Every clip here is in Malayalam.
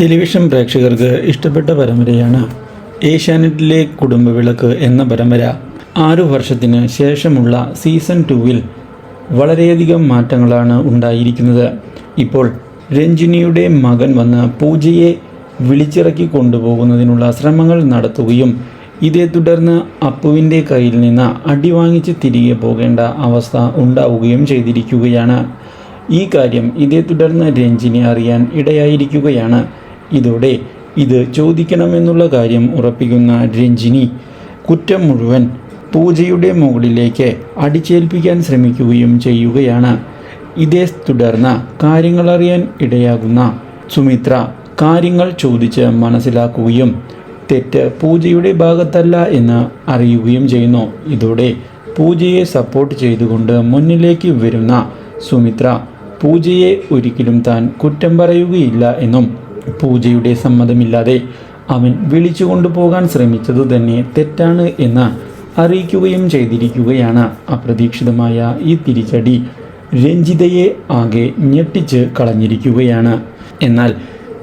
ടെലിവിഷൻ പ്രേക്ഷകർക്ക് ഇഷ്ടപ്പെട്ട പരമ്പരയാണ് ഏഷ്യാനെറ്റിലെ കുടുംബവിളക്ക് എന്ന പരമ്പര. ആറു വർഷത്തിന് ശേഷമുള്ള സീസൺ ടുവിൽ വളരെയധികം മാറ്റങ്ങളാണ് ഉണ്ടായിരിക്കുന്നത്. ഇപ്പോൾ രഞ്ജിനിയുടെ മകൻ വന്ന് പൂജയെ വിളിച്ചിറക്കി കൊണ്ടുപോകുന്നതിനുള്ള ശ്രമങ്ങൾ നടത്തുകയും ഇതേ തുടർന്ന് അപ്പുവിന്റെ കയ്യിൽ നിന്ന് അടി വാങ്ങിച്ച് തിരികെ പോകേണ്ട അവസ്ഥ ഉണ്ടാവുകയും ചെയ്തിരിക്കുകയാണ്. ഈ കാര്യം ഇതേ തുടർന്ന് രഞ്ജിനി അറിയാൻ ഇടയായിരിക്കുകയാണ്. ഇതോടെ ഇത് ചോദിക്കണമെന്നുള്ള കാര്യം ഉറപ്പിക്കുന്ന രഞ്ജിനി കുറ്റം മുഴുവൻ പൂജയുടെ മുകളിലേക്ക് അടിച്ചേൽപ്പിക്കാൻ ശ്രമിക്കുകയും ചെയ്യുകയാണ്. ഇതേ തുടർന്ന് കാര്യങ്ങളറിയാൻ ഇടയാകുന്ന സുമിത്ര കാര്യങ്ങൾ ചോദിച്ച് മനസ്സിലാക്കുകയും തെറ്റ് പൂജയുടെ ഭാഗത്തല്ല എന്ന് അറിയുകയും ചെയ്യുന്നു. ഇതോടെ പൂജയെ സപ്പോർട്ട് ചെയ്തുകൊണ്ട് മുന്നിലേക്ക് വരുന്ന സുമിത്ര പൂജയെ ഒരിക്കലും താൻ കുറ്റം പറയുകയില്ല എന്നും പൂജയുടെ സമ്മതമില്ലാതെ അവൻ വിളിച്ചു കൊണ്ടുപോകാൻ ശ്രമിച്ചത് തന്നെ തെറ്റാണ് എന്ന് അറിയിക്കുകയും ചെയ്തിരിക്കുകയാണ്. അപ്രതീക്ഷിതമായ ഈ തിരിച്ചടി രഞ്ജിതയെ ആകെ ഞെട്ടിച്ച് കളഞ്ഞിരിക്കുകയാണ്. എന്നാൽ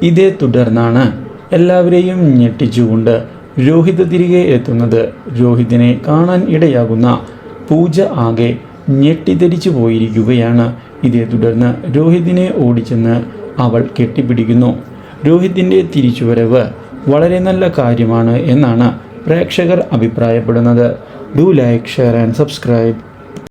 ഇതേ തുടർന്നാണ് എല്ലാവരെയും ഞെട്ടിച്ചുകൊണ്ട് രോഹിത് തിരികെ എത്തുന്നത്. രോഹിതിനെ കാണാൻ ഇടയാകുന്ന പൂജ ആകെ ഞെട്ടിധരിച്ചു പോയിരിക്കുകയാണ്. ഇതേ തുടർന്ന് രോഹിതിനെ ഓടിച്ചെന്ന് അവൾ കെട്ടിപ്പിടിക്കുന്നു. രോഹിത്തിന്റെ തിരിച്ചുവരവ് വളരെ നല്ല കാര്യമാണ് എന്നാണ് പ്രേക്ഷകർ അഭിപ്രായപ്പെടുന്നത്. Do like share and subscribe